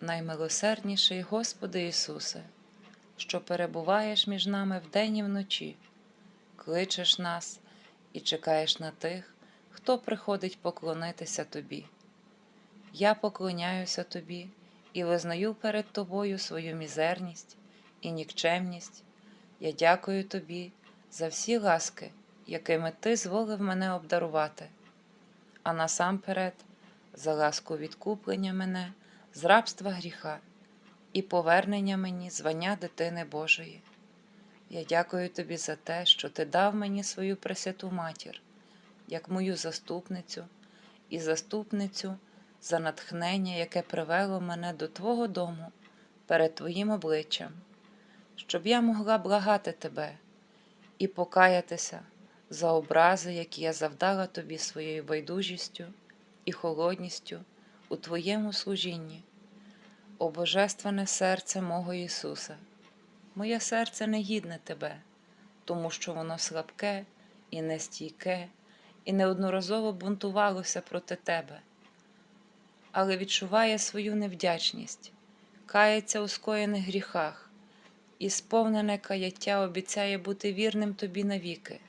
наймилосердніший Господи Ісусе, що перебуваєш між нами вдень і вночі, кличеш нас і чекаєш на тих, хто приходить поклонитися Тобі. Я поклоняюся Тобі і визнаю перед Тобою свою мізерність і нікчемність. Я дякую Тобі за всі ласки, якими Ти зволив мене обдарувати, а насамперед за ласку відкуплення мене з рабства гріха і повернення мені звання дитини Божої. Я дякую тобі за те, що ти дав мені свою пресвяту матір, як мою заступницю і заступницю за натхнення, яке привело мене до Твого дому перед Твоїм обличчям, щоб я могла благати Тебе і покаятися за образи, які я завдала тобі своєю байдужістю і холодністю у Твоєму служінні. О Божественне серце мого Ісуса, моє серце не гідне Тебе, тому що воно слабке і нестійке, і неодноразово бунтувалося проти Тебе, але відчуває свою невдячність, кається у скоєних гріхах, і сповнене каяття обіцяє бути вірним Тобі навіки.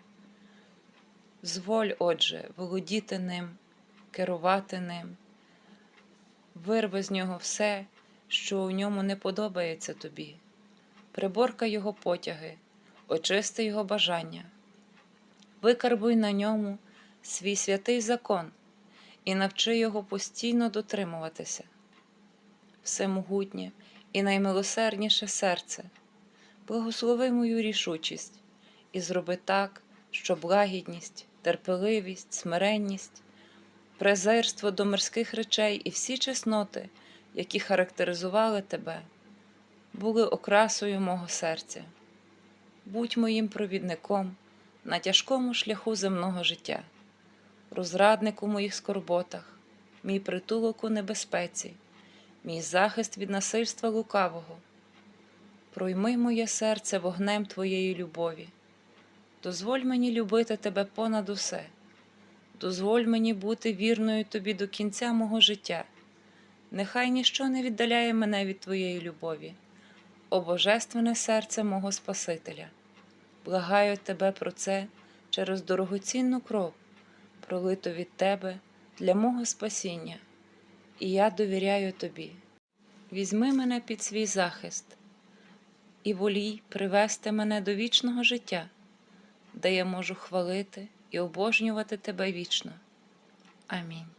Зволь, Отже, володіти ним, керувати ним, вирви з нього все, що у ньому не подобається тобі, приборкай його потяги, очисти його бажання, викарбуй на ньому свій святий закон і навчи його постійно дотримуватися. Всемогутнє і наймилосердніше серце, благослови мою рішучість і зроби так, щоб лагідність, терпеливість, смиренність, презирство до мирських речей і всі чесноти, які характеризували тебе, були окрасою мого серця. Будь моїм провідником на тяжкому шляху земного життя, розрадник у моїх скорботах, мій притулок у небезпеці, мій захист від насильства лукавого. Пройми моє серце вогнем Твоєї любові. Дозволь мені любити тебе понад усе, дозволь мені бути вірною тобі до кінця мого життя. Нехай ніщо не віддаляє мене від Твоєї любові, о Божественне серце мого Спасителя. Благаю тебе про це через дорогоцінну кров, пролиту від Тебе для мого спасіння, і я довіряю тобі. Візьми мене під свій захист і волій привести мене до вічного життя де я можу хвалити і обожнювати тебе вічно. Амінь.